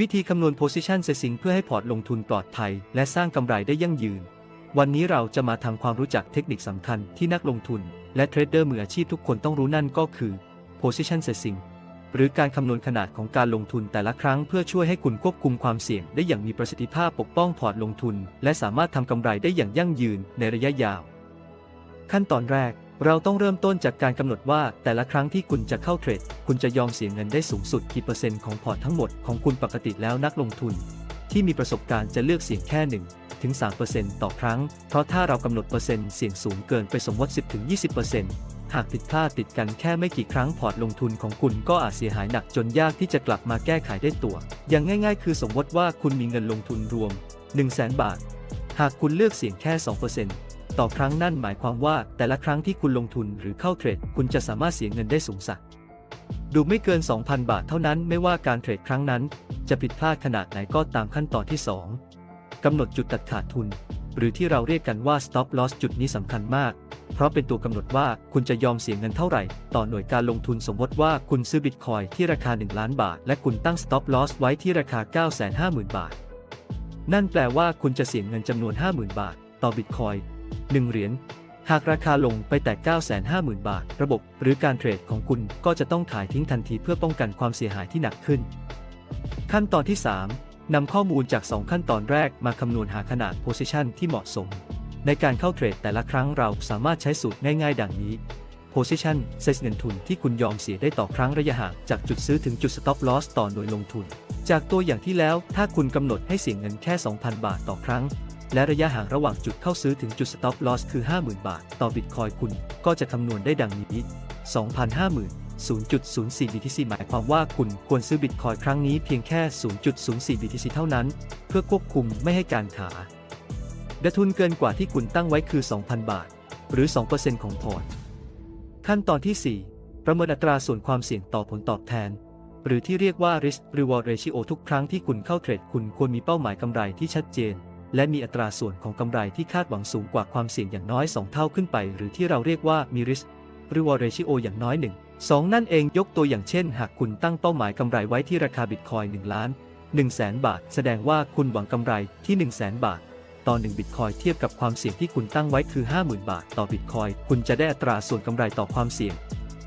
วิธีคำนวณ position sizing เพื่อให้พอร์ตลงทุนปลอดภัย และสร้างกำไรได้ยั่งยืน วันนี้เราจะมาทำความรู้จักเทคนิคสำคัญที่นักลงทุน และเทรดเดอร์มืออาชีพทุกคนต้องรู้นั่นก็คือ position sizing หรือการคำนวณขนาดของการลงทุนแต่ละครั้งเพื่อช่วยให้คุณควบคุมความเสี่ยงได้อย่างมีประสิทธิภาพปกป้องพอร์ตลงทุน และสามารถทำกำไรได้อย่างยั่งยืนในระยะยาว ขั้นตอนแรก เราต้องเริ่มต้นจากการกำหนดว่าแต่ละครั้งที่คุณจะเข้าเทรด คุณจะยอมเสียเงินได้สูงสุดกี่เปอร์เซ็นต์ของพอร์ตทั้งหมดของคุณปกติแล้วนักลงทุน ที่มีประสบการณ์จะเลือกเสี่ยงแค่ 1 ถึง 3%ต่อครั้ง เพราะถ้าเรากำหนดเปอร์เซ็นต์เสี่ยงสูงเกินไปสมมติ 10 ถึง 20%หากผิดพลาดติดกันแค่ไม่กี่ครั้งพอร์ตลงทุนของคุณก็อาจเสียหายหนักจนยากที่จะกลับมาแก้ไขได้ตัว อย่างง่าย ๆ คือสมมติว่าคุณมีเงินลงทุนรวม 1 0 0 0 0แบาท หากคุณเลือกเสี่ยงแค่ 2% ต่อครั้งนั่นหมายความว่าแต่ละครั้งที่คุณลงทุนหรือเข้าเทรด คุณจะสามารถเสียเงินได้สูงสักดูไม่เกิน 2,000 บาทเท่านั้นไม่ว่าการเทรดครั้งนั้น จะผิดพลาดขนาดไหนก็ตามขั้นตอนที่ 2 กำหนดจุดตัดขาดทุน หรือที่เราเรียกกันว่า stop loss จุดนี้สำคัญมาก เพราะเป็นตัวกำหนดว่าคุณจะยอมเสียเงินเท่าไหร่ ต่อหน่วยการลงทุนสมมติว่าคุณซื้อบิตคอยที่ราคา 1 ล้านบาท และคุณตั้ง stop loss ไว้ที่ราคา 950,000 บาท นั่นแปลว่าคุณจะเสียเงินจำนวน 50,000 บาท ต่อบิตคอย 1 เหรียญ หากราคาลงไปแต่ 950,000 บาท ระบบหรือการเทรดของคุณก็จะต้องขายทิ้งทันทีเพื่อป้องกันความเสียหายที่หนักขึ้น ขั้นตอนที่ 3นำข้อมูลจาก 2 ขั้นตอนแรกมาคำนวณหาขนาด position ที่เหมาะสม ในการเข้าเทรดแต่ละครั้งเราสามารถใช้สูตรง่ายๆ ดังนี้ position size เงินทุนที่คุณยอมเสียได้ต่อครั้งระยะห่างจากจุดซื้อถึงจุด stop loss ต่อหน่วยลงทุน จากตัวอย่างที่แล้ว ถ้าคุณกำหนดให้เสียเงินแค่ 2,000 บาทต่อครั้ง และระยะห่างระหว่างจุดเข้าซื้อถึงจุด stop loss คือ 50,000 บาท ต่อบิตคอยคุณก็จะคำนวณได้ดังนี้2,050,000 0.04 BTC หมายความว่าคุณควรซื้อบิตคอยครั้งนี้เพียงแค่ 0.04 BTC เท่านั้น เพื่อควบคุมไม่ให้การขาดทุนเกินกว่าที่คุณตั้งไว้คือ 2,000 บาท หรือ 2%ของพอร์ต ขั้นตอนที่ 4 ประเมินอัตราส่วนความเสี่ยงต่อผลตอบแทน หรือที่เรียกว่า risk reward ratio ทุกครั้งที่คุณเข้าเทรดคุณควรมีเป้าหมายกำไรที่ชัดเจน และมีอัตราส่วนของกำไรที่คาดหวังสูงกว่าความเสี่ยงอย่างน้อย 2 เท่าขึ้นไป หรือที่เราเรียกว่ามี risk reward ratio อย่างน้อย 1 2 นั่นเองยกตัวอย่างเช่น หากคุณตั้งเป้าหมายกำไรไว้ที่ราคาบิตคอย1ล้าน1แสนบาท แสดงว่าคุณหวังกำไรที่1 0 0 0 0แสนบาท ต่อ1บิตคอยเทียบกับความเสี่ยงที่คุณตั้งไว้คือ 50,000 บาท ต่อบิตคอยคุณจะได้อัตราส่วนกำไรต่อความเสี่ยง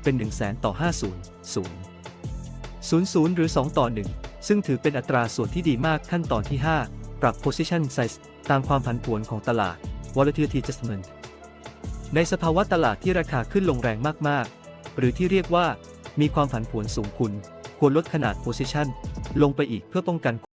เป็น 1 0 0 0 0แสนต่อ 50 0 00 หรือ 2 ต่อ 1 ซึ่งถือเป็นอัตราส่วนที่ดีมากขั้นตอนที่ 5 ปรับ position size ตามความผันผวนของตลาด volatility adjustment ในสภาวะตลาดที่ราคาขึ้นลงแรงมาก ๆ หรือที่เรียกว่ามีความผันผวนสูงคุณ ควรลดขนาด position ลงไปอีกเพื่อป้องกัน